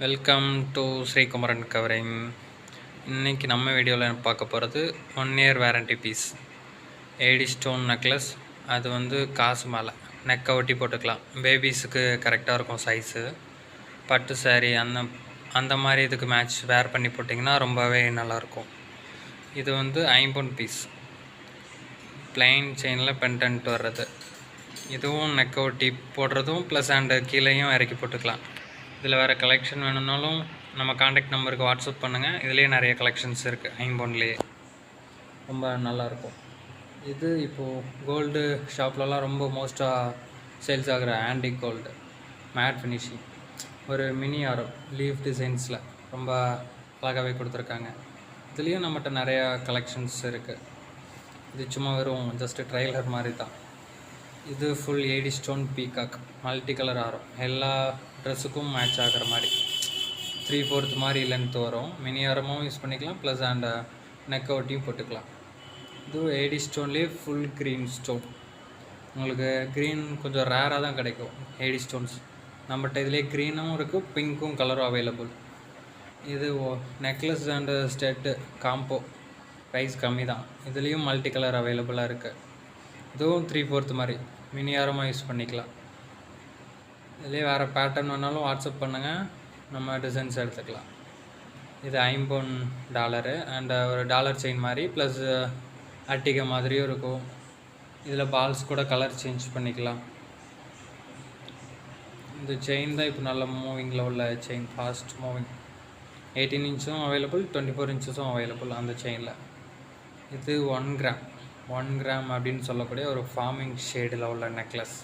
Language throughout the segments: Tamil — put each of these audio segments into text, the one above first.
வெல்கம் டு ஸ்ரீகுமரன் கவரிங் இன்றைக்கி நம்ம வீடியோவில் பார்க்க போகிறது one year warranty piece AD stone necklace அது வந்து காசு மேலே. நெக்கை ஒட்டி போட்டுக்கலாம். பேபிஸுக்கு கரெக்டாக இருக்கும் சைஸு பட்டு சாரீ அந்த அந்த மாதிரி இதுக்கு மேட்ச் வேர் பண்ணி போட்டிங்கன்னா ரொம்பவே நல்லாயிருக்கும். இது வந்து ஐம்பொன் பீஸ் பிளைன் செயினில் பென்டென்ட் வர்றது. இதுவும் நெக்கை ஒட்டி போடுறதும் ப்ளஸ் அண்டு கீழேயும் இறக்கி போட்டுக்கலாம். இதில் வேறு கலெக்ஷன் வேணும்னாலும் நம்ம காண்டாக்ட் நம்பருக்கு வாட்ஸ்அப் பண்ணுங்கள் இதுலேயே நிறைய கலெக்ஷன்ஸ் இருக்குது ஐம்பொன்லேயே ரொம்ப நல்லாயிருக்கும். இது இப்போது கோல்டு ஷாப்லலாம் ரொம்ப மோஸ்ட்டாக சேல்ஸ் ஆகிற ஆன்டிக் கோல்டு மேட் ஃபினிஷிங் ஒரு மினி ஆரம் லீஃப் டிசைன்ஸில் ரொம்ப அழகாகவே கொடுத்துருக்காங்க. இதுலேயும் நம்மகிட்ட நிறையா கலெக்ஷன்ஸ் இருக்குது இது சும்மா வெறும் ஜஸ்ட்டு ட்ரைலர் மாதிரி தான். இது full AD stone peacock multi colour ஆரம் எல்லா ட்ரெஸ்ஸுக்கும் மேட்ச் ஆகிற மாதிரி. த்ரீ ஃபோர்த் மாதிரி லென்த் வரும். மினி ஆரமும் யூஸ் பண்ணிக்கலாம் ப்ளஸ் அண்ட் நெக் அவுட்டையும் போட்டுக்கலாம். இது ஏடி ஸ்டோன்லேயே ஃபுல் க்ரீன் ஸ்டோன் உங்களுக்கு க்ரீன் கொஞ்சம் ரேராக தான் கிடைக்கும் ஏடி ஸ்டோன்ஸ் நம்மகிட்ட இதுலேயே க்ரீனும் இருக்குது பிங்க்கும் கலரும் அவைலபிள் இது necklace and stud combo price கம்மி தான் இதுலேயும் மல்டி கலர் அவைலபிளாக இருக்குது இதுவும் த்ரீ ஃபோர்த் மாதிரி. மினி ஆரமாக யூஸ் பண்ணிக்கலாம். இதுலேயே வேறு பேட்டர்ன் வேணாலும் வாட்ஸ்அப் பண்ணுங்கள் நம்ம டிசைன்ஸ் எடுத்துக்கலாம். இது ஐம்பொன் டாலரு. அண்ட் ஒரு டாலர் செயின் மாதிரி. ப்ளஸ் அட்டிகை மாதிரியும் இருக்கும். இதில் பால்ஸ் கூட கலர் சேஞ்ச் பண்ணிக்கலாம். இந்த செயின் தான் இப்போ நல்ல மூவிங்கில் உள்ள செயின் ஃபாஸ்ட் மூவிங் எயிட்டீன் இன்ச்சும் அவைலபிள் டுவெண்ட்டி ஃபோர் இன்ச்சஸும் அவைலபிள் அந்த செயினில் இது ஒன் கிராம் ஒன் கிராம் அப்படின்னு சொல்லக்கூடிய ஒரு ஃபார்மிங் ஷேடில் உள்ள நெக்லஸ்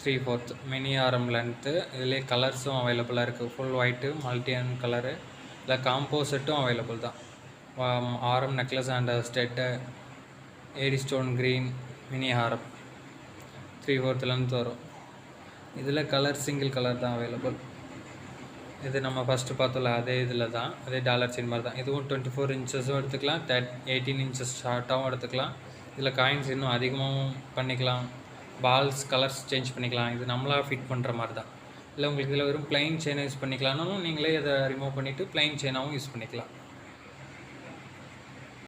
த்ரீ ஃபோர்த் மினி ஆரம் லென்த்து இதுலேயே கலர்ஸும் அவைலபிளாக இருக்குது ஃபுல் ஒயிட்டு மல்டியன் கலரு இல்லை காம்போசிட்டும் அவைலபிள் தான். ஆரம் necklace and stud AD stone green mini ஆரம் த்ரீ ஃபோர்த் லென்த் வரும். இதில் கலர் சிங்கிள் கலர் தான் அவைலபிள் இது நம்ம ஃபஸ்ட்டு பார்த்தோம்ல அதே இதில் தான். அதே டாலர் செயின் மாதிரி தான். இதுவும் டுவெண்ட்டி ஃபோர் இன்ச்சஸும் எடுத்துக்கலாம். தேர்ட் எயிட்டீன் இன்ச்சஸ் ஷார்ட்டாகவும் எடுத்துக்கலாம். இதில் காயின்ஸ் இன்னும் அதிகமாகவும் பண்ணிக்கலாம். பால்ஸ் கலர்ஸ் சேஞ்ச் பண்ணிக்கலாம். இது நம்மளாக ஃபிட் பண்ணுற மாதிரி தான். இல்லை உங்களுக்கு இதில் வெறும் பிளைன் செயினை யூஸ் பண்ணிக்கலாம்னாலும் நீங்களே இதை ரிமூவ் பண்ணிவிட்டு பிளைன் செயினாகவும் யூஸ் பண்ணிக்கலாம்.